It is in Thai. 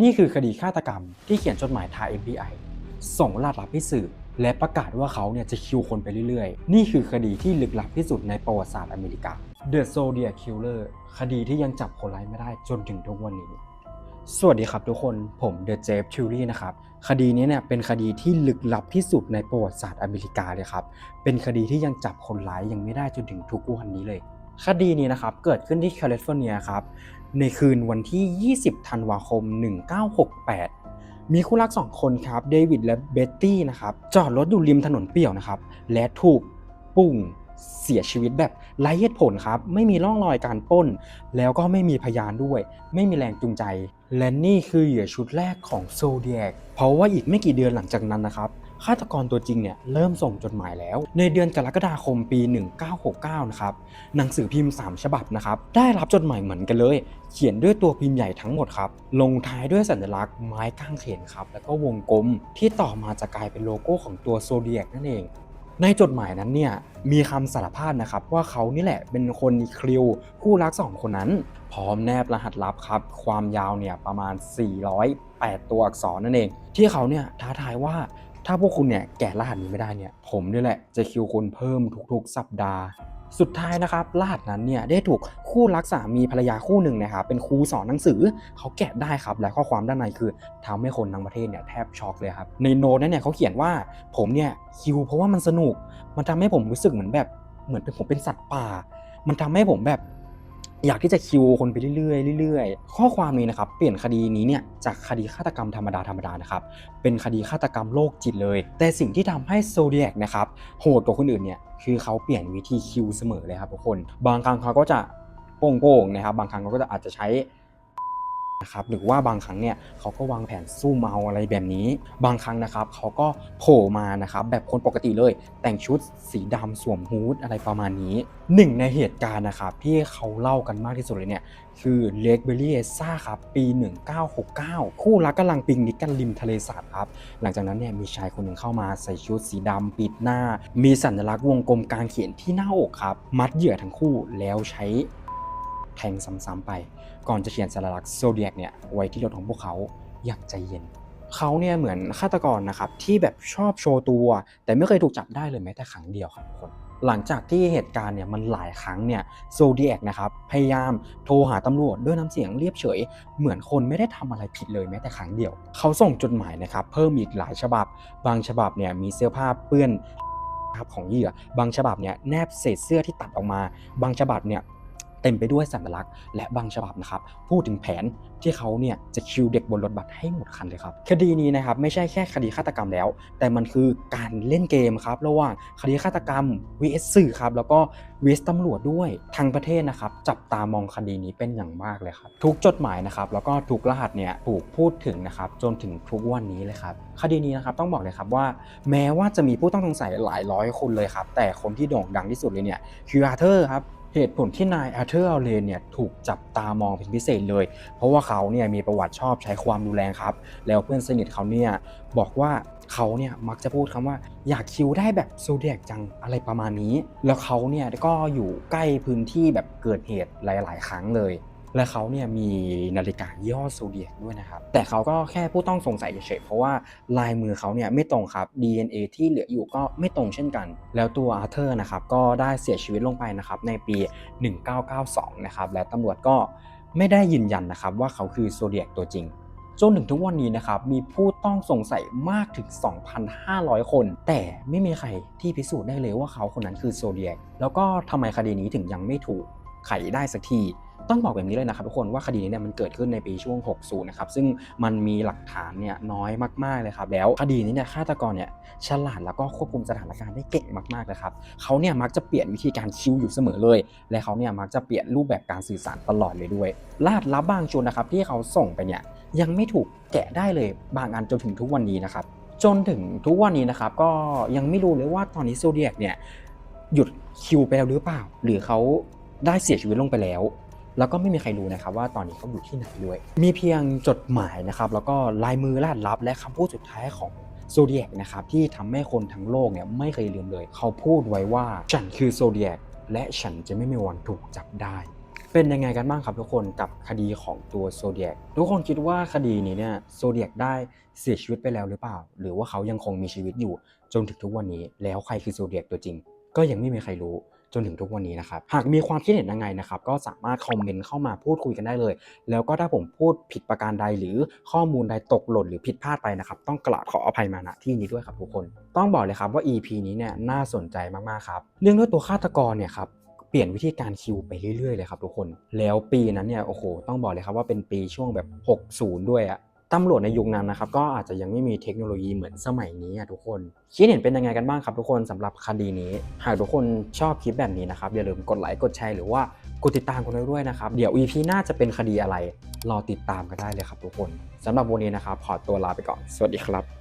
นี่คือคดีฆาตกรรมที่เขียนจดหมายทา FBI ส่งลาดลับให้สืบและประกาศว่าเขาเนี่ยจะคิวคนไปเรื่อยๆ นี่คือคดีที่ลึกลับที่สุดในประวัติศาสตร์อเมริกา The Zodiac Killer คดีที่ยังจับคนร้ายไม่ได้จนถึงทุกวันนี้ สวัสดีครับทุกคน ผม The Jeff t u r y นะครับ คดีนี้เนี่ยเป็นคดีที่ลึกลับที่สุดในประวัติศาสตร์อเมริกาเลยครับ เป็นคดีที่ยังจับคนร้ายยังไม่ได้จนถึงทุกวันนี้เลย คดีนี้นะครับเกิดขึ้นที่แคลิฟอร์เนียครับในคืนวันที่ 20 ธันวาคม 1968 มีคู่รักสองคนครับเดวิดและเบ็ตตี้นะครับจอดรถอยู่ริมถนนเปี่ยวนะครับและถูกปุ่งเสียชีวิตแบบไร้เหตุผลครับ ไม่มีร่องรอยการป้น แล้วก็ไม่มีพยานด้วย ไม่มีแรงจูงใจ และนี่คือเหยื่อชุดแรกของโซเดียกเพราะว่าอีกไม่กี่เดือนหลังจากนั้นนะครับ ฆาตกรตัวจริงเนี่ยเริ่มส่งจดหมายแล้ว ในเดือนกรกฎาคมปี 1969 นะครับหนังสือพิมพ์ 3 ฉบับนะครับได้รับจดหมายเหมือนกันเลย เขียนด้วยตัวพิมพ์ใหญ่ทั้งหมดครับลงท้ายด้วยสัญลักษณ์ไม้ก้างเขนครับแล้วก็วงกลมที่ต่อมาจะกลายเป็นโลโก้ของตัวโซเดียกนั่นเองในจดหมายนั้นเนี่ยมีคำสารภาพนะครับว่าเขานี่แหละเป็นคนคิวคู่รักสองคนนั้น พร้อมแนบรหัสลับครับ ความยาวเนี่ยประมาณ 408 ตัวอักษรนั่นเอง ที่เขาเนี่ยท้าทายว่า ถ้าพวกคุณเนี่ยแกะรหัสนี้ไม่ได้เนี่ย ผมนี่แหละจะคิวคุณเพิ่มทุกๆ สัปดาห์ สุดท้ายนะครับรหัสนั้นเนี่ยได้ถูกคู่รักสามีภรรยาคู่หนึ่งนะครับเป็นครูสอนหนังสือเขาแกะได้ครับ และข้อความด้านในคือทำให้คนทั้งประเทศเนี่ยแทบช็อกเลยครับในโน้ตนั้นเนี่ยเขาเขียนว่าผมเนี่ยคิวเพราะว่ามันสนุก มันทำให้ผมรู้สึกเหมือนแบบเหมือนเป็นผมเป็นสัตว์ป่า มันทำให้ผมแบบ อยากที่จะคิวคนไปเรื่อยๆเรื่อยๆ ข้อความนี้นะครับ เปลี่ยนคดีนี้เนี่ยจากคดีฆาตกรรมธรรมดาธรรมดานะครับ เป็นคดีฆาตกรรมโรคจิตเลย แต่สิ่งที่ทำให้โซเดียกนะครับโหดกว่าคนอื่นเนี่ยคือเขาเปลี่ยนวิธีคิวเสมอเลยครับทุกคน บางครั้งเขาก็จะโป่งๆนะครับ บางครั้งเขาก็จะอาจจะใช้ นะครับหรือว่าบางครั้งเนี่ยเขาก็วางแผนสู้เมาอะไรแบบนี้ บางครั้งนะครับเขาก็โผล่มานะครับแบบคนปกติเลย แต่งชุดสีดำสวมฮูดอะไรประมาณนี้หนึ่งในเหตุการณ์นะครับที่เขาเล่ากันมากที่สุดเลยเนี่ยคือเลกเบลลี่เอซ่าครับปี 1969 คู่รักกำลังปิกนิกกันริมทะเลสาบครับหลังจากนั้นเนี่ยมีชายคนหนึ่งเข้ามาใส่ชุดสีดำปิดหน้า มีสัญลักษณ์วงกลมกลางเขียนที่หน้าอกครับมัดเหยื่อทั้งคู่แล้วใช้ แทงซ้ำๆไป ก่อนจะเขียนสัญลักษณ์โซเดียกเนี่ยไว้ที่รถของพวกเขาอย่างใจเย็นเขาเนี่ยเหมือนฆาตกรนะครับที่แบบชอบโชว์ตัว แต่ไม่เคยถูกจับได้เลยแม้แต่ครั้งเดียวครับทุกคน หลังจากที่เหตุการณ์เนี่ยมันหลายครั้งเนี่ยโซเดียกนะครับพยายามโทรหาตำรวจด้วยน้ำเสียงเรียบเฉย เหมือนคนไม่ได้ทำอะไรผิดเลยแม้แต่ครั้งเดียว เขาส่งจดหมายนะครับเพิ่มอีกหลายฉบับ บางฉบับเนี่ยมีเสื้อผ้าเปื้อนครับของเหยื่อบางฉบับเนี่ยแนบเศษเสื้อที่ตัดออกมา บางฉบับเนี่ย เต็มไปด้วยสัญลักษณ์และบางฉบับนะครับพูดถึงแผนที่เขาเนี่ยจะคิวเด็กบนรถบัสให้หมดคันเลยครับคดีนี้นะครับไม่ใช่แค่คดีฆาตกรรมแล้ว แต่มันคือการเล่นเกมครับระหว่างคดีฆาตกรรม vs สื่อครับแล้วก็ vs ตำรวจด้วยทางประเทศนะครับจับตามองคดีนี้เป็นอย่างมากเลยครับทุกจดหมายนะครับแล้วก็ทุกรหัสเนี่ยถูกพูดถึงนะครับจนถึงทุกวันนี้เลยครับคดีนี้นะครับต้องบอกเลยครับว่า แม้ว่าจะมีผู้ต้องสงสัยหลายร้อยคนเลยครับแต่คนที่โด่งดังที่สุดเลยเนี่ยคืออาร์เธอร์ครับ เหตุผลที่นายอาร์เธอร์อัลเลนเนี่ยถูกจับตามองเป็นพิเศษเลย เพราะว่าเขาเนี่ยมีประวัติชอบใช้ความรุนแรงครับ แล้วเพื่อนสนิทเขาเนี่ยบอกว่าเขาเนี่ยมักจะพูดคำว่าอยากคิวได้แบบโซเดียกจังอะไรประมาณนี้ แล้วเขาเนี่ยก็อยู่ใกล้พื้นที่แบบเกิดเหตุหลาย ๆ ครั้งเลย และเขาเนี่ยมีนาฬิกายี่ห้อโซเดียกด้วยนะครับ แต่เขาก็แค่ผู้ต้องสงสัยเฉยๆเพราะว่าลายมือเขาเนี่ยไม่ตรงครับ DNA ที่เหลืออยู่ก็ไม่ตรงเช่นกัน แล้วตัวอาร์เธอร์นะครับก็ได้เสียชีวิตลงไปนะครับในปี 1992 นะครับและตำรวจก็ไม่ได้ยืนยันนะครับว่าเขาคือโซเดียกตัวจริงจนถึงทุกวันนี้นะครับมีผู้ต้องสงสัยมากถึง 2,500 คน แต่ไม่มีใครที่พิสูจน์ได้เลยว่าเขาคนนั้นคือโซเดียกแล้วก็ทำไมคดีนี้ถึงยังไม่ถูกไขได้สักที ต้องบอกแบบนี้เลยนะครับทุกคนว่าคดีนี้เนี่ยมันเกิดขึ้นในปีช่วง 60 นะครับ ซึ่งมันมีหลักฐานเนี่ยน้อยมากๆเลยครับแล้วคดีนี้เนี่ยฆาตกรเนี่ยฉลาดแล้วก็ควบคุมสถานการณ์ได้เก่งมากๆเลยครับเขาเนี่ยมักจะเปลี่ยนวิธีการคิวอยู่เสมอเลย และเขาเนี่ยมักจะเปลี่ยนรูปแบบการสื่อสารตลอดเลยด้วยลาดลับบางชุดนะครับที่เขาส่งไปเนี่ยยังไม่ถูกแกะได้เลยบางอันจนถึงทุกวันนี้นะครับจนถึงทุกวันนี้นะครับก็ยังไม่รู้เลยว่าตอนนี้โซเดียกเนี่ยหยุดคิวไปแล้วหรือเปล่า หรือเขาได้เสียชีวิตลงไปแล้ว แล้วก็ไม่มีใครรู้นะครับว่าตอนนี้เขาอยู่ที่ไหนด้วย มีเพียงจดหมายนะครับแล้วก็ลายมือลาดลับ และคำพูดสุดท้ายของโซเดียกนะครับที่ทำให้คนทั้งโลกเนี่ยไม่เคยลืมเลย เขาพูดไว้ว่าฉันคือโซเดียกและฉันจะไม่มีวันถูกจับได้ เป็นยังไงกันบ้างครับทุกคนกับคดีของตัวโซเดียกทุกคนคิดว่าคดีนี้เนี่ยโซเดียกได้เสียชีวิตไปแล้วหรือเปล่า หรือว่าเขายังคงมีชีวิตอยู่จนถึงทุกวันนี้ แล้วใครคือโซเดียกตัวจริง ก็ยังไม่มีใครรู้ จนถึงทุกวันนี้นะครับ หากมีความคิดเห็นยังไงนะครับ ก็สามารถคอมเมนต์เข้ามาพูดคุยกันได้เลย แล้วก็ถ้าผมพูดผิดประการใดหรือข้อมูลใดตกหล่นหรือผิดพลาดไปนะครับ ต้องกราบขออภัยมาณที่นี้ด้วยครับทุกคน ต้องบอกเลยครับว่า EP นี้เนี่ยน่าสนใจมากๆครับ เรื่องด้วยตัวฆาตกรเนี่ยครับเปลี่ยนวิธีการคิวไปเรื่อยๆเลยครับทุกคน แล้วปีนั้นเนี่ยโอ้โหต้องบอกเลยครับว่าเป็นปีช่วงแบบ 60 ด้วยอะ ตำรวจในยุคนั้นนะครับก็อาจจะยังไม่มีเทคโนโลยีเหมือนสมัยนี้อะทุกคนคิดเห็นเป็นยังไงกันบ้างครับทุกคนสำหรับคดีนี้ หากทุกคนชอบคลิปแบบนี้นะครับอย่าลืมกดไลค์กดแชร์หรือว่ากดติดตามกันด้วยนะครับเดี๋ยว EP หน้าจะเป็นคดีอะไรรอติดตามกันได้เลยครับทุกคนสำหรับวันนี้นะครับขอตัวลาไปก่อน สวัสดีครับ